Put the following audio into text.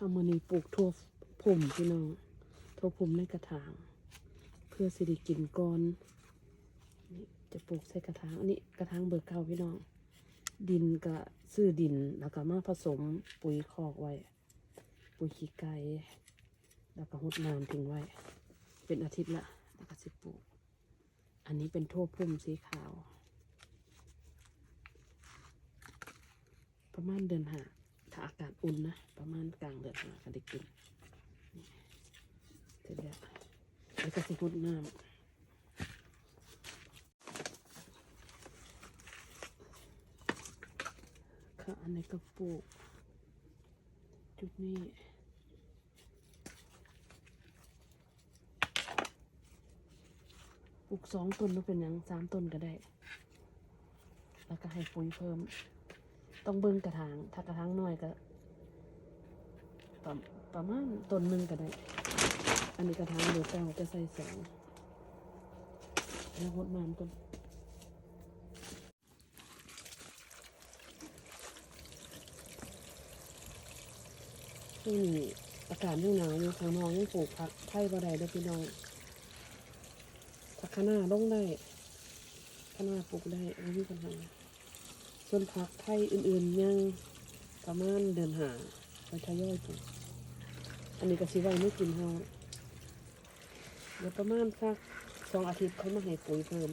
ข้าวมือนี้ปลูกทั่วผมพี่น้องทั่วผมในกระถาง เพื่อสิริกินก่อนนี่จะปลูกใส่กระถางอันนี้กระถางเบอร์เก้าพี่น้อง ดินก็ซื้อดินแล้วก็มาผสมปุ๋ยคอกไว้ ปุ๋ยขี้ไก่แล้วก็หดน้ำทิ้งไว้ เป็นอาทิตย์ละแล้วก็สิปลูก อันนี้เป็นทั่วพุ่มสีขาว ประมาณเดือนหา ถ้าอากาศอุ่นนะ ประมาณกลางเดือนหาก็ได้กินเสร็จแล้วแล้วก็สิหดน้ำค่ะอันนี้ก็ปลูกจุดนี้ปลูกสองต้นก็เป็นหยังสามต้นก็ได้ แล้วก็ให้ปุ๋ยเพิ่ม ต้องเบิ่งกระถาง ถ้ากระถางน้อยก็ประประมาณต้นหนึ่งก็ได้ อันนี้กระถางเบอร์เก้าจะใส่สองแล้วหดน้ำต้นช่นี้อากาศยังหนาวอยู่ข้างนอกยังปลูกผักไผ่บ่ได้เด้อพี่น้องผักคะน้าลงได้คะน้าปลูกได้ไม่มีปัญหา ส่วนผักไทยอื่นๆยังประมาณเดือนหาไปทยอยปลูกอันนี้ก็สิไว้ไม่กินเฮาเดี๋ยวประมาณสักสองอาทิตย์เขามาให้ปุ๋ยเพิ่ม